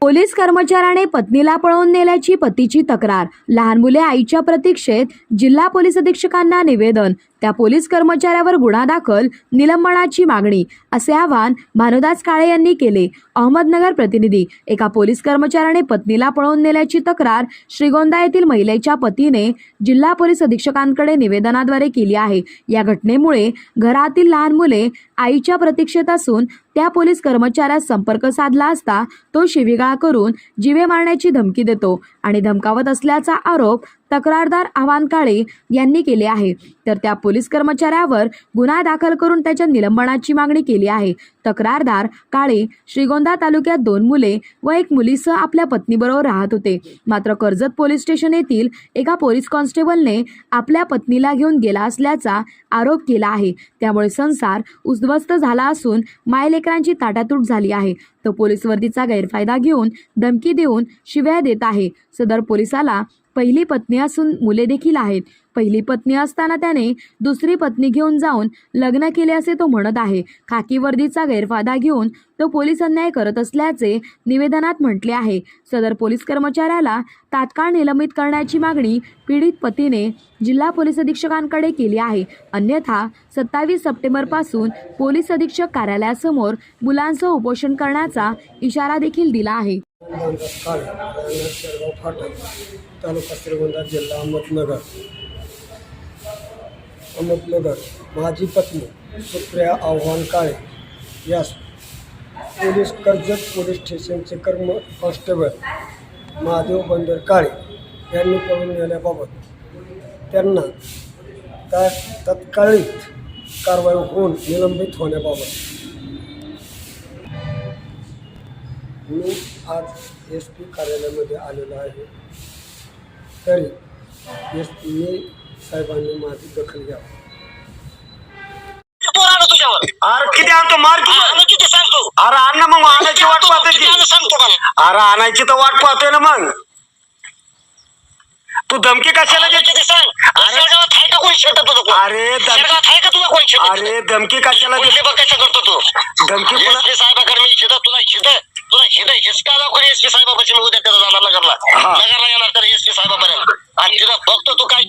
Police कर्मचाऱ्याने पत्नीला पळवून नेल्याची पतीची तक्रार. लहान मुले आईच्या प्रतीक्षेत जिल्हा पोलीस अधीक्षकांना निवेदन. त्या पोलीस कर्मचाऱ्यावर गुन्हा दाखल निलंबनाची मागणी असे आवाहन भानुदास काळे यांनी केले. अहमदनगर प्रतिनिधी एका पोलीस कर्मचाऱ्याने पत्नीला पळवून नेल्याची तक्रार श्रीगोंदा येथील महिलेच्या पतीने जिल्हा पोलीस अधीक्षकांकडे निवेदनाद्वारे केली आहे. या घटनेमुळे घरातील लहान मुले आईच्या प्रतीक्षेत असून त्या पोलीस कर्मचाऱ्यास संपर्क साधला असता तो शिवीगाळ करून जिवे मारण्याची धमकी देतो आणि धमकावत असल्याचा आरोप तक्रारदार आव्हान काळे यांनी केले आहे. तर त्या पोलीस कर्मचाऱ्यावर गुन्हा दाखल करून त्याच्या निलंबनाची मागणी केली आहे. तक्रारदार काळे श्रीगोंदा तालुक्यात दोन मुले व एक मुलीसह आपल्या पत्नीबरोबर राहत होते. मात्र कर्जत पोलीस स्टेशन येथील एका पोलीस कॉन्स्टेबलने आपल्या पत्नीला घेऊन गेला असल्याचा आरोप केला आहे. त्यामुळे संसार उद्ध्वस्त झाला असून मायलेकरांची ताटातूट झाली आहे. तो पोलीस वर्दीचा गैरफायदा घेऊन धमकी देऊन शिव्या देत आहे. सदर पोलिसाला पहिली पत्नी असून मुले देखील आहेत. पहिली पत्नी असताना त्याने दुसरी पत्नी घेऊन जाऊन लग्न केले असे तो म्हणत आहे. खाकी वर्दीचा गैरफायदा घेऊन तो पोलीस अन्याय करत असल्याचे निवेदनात म्हटले आहे. सदर पोलीस कर्मचाऱ्याला तात्काळ निलंबित करण्याची मागणी पीडित पतीने जिल्हा पोलीस अधीक्षकांकडे केली आहे. अन्यथा सत्तावीस सप्टेंबरपासून पोलीस अधीक्षक कार्यालयासमोर मुलांसह उपोषण करण्याचा इशारा देखील दिला आहे. काळे राहणार शेरगाव फाटक तालुका श्रीगोंदा जिल्हा अहमदनगर. अहमदनगर माझी पत्नी सुप्रिया आव्हान काळे यास पोलीस कर्जत पोलीस स्टेशनचे कर्म कॉन्स्टेबल महादेव बंदर काळे यांनी पळून नेल्याबाबत त्यांना ता तत्काळीत कारवाई होऊन निलंबित होण्याबाबत. मी आज एस पी कार्यालयामध्ये आलेलो आहे. तरी एस मी साहेबांनी माझी दखल घ्यावी. अरे किती आणतो? मार किती? सांगतो? अरे अण्णा मग आणायची वाट पाहतोय किती की आणू सांगतो अरे आणायची तर वाट पाहतोय ना मग. तू धमकी कशाला देते किती सांग. अरे- शेरगावात आहे का कोणी शेत तुझं अरे धमकी शेरगावात आहे का तुझं कोणी शेत अरे धमकी कशाला देते करतो तू. धमकी साहेबाकडे मी तुला शिद शिद हिसका दाखवून एसपी साहेबापाशी मी उद्या त्याला जाणार नगरला. नगरला येणार तर एसपी साहेबापर्यंत आणि तिला बघतो तू काय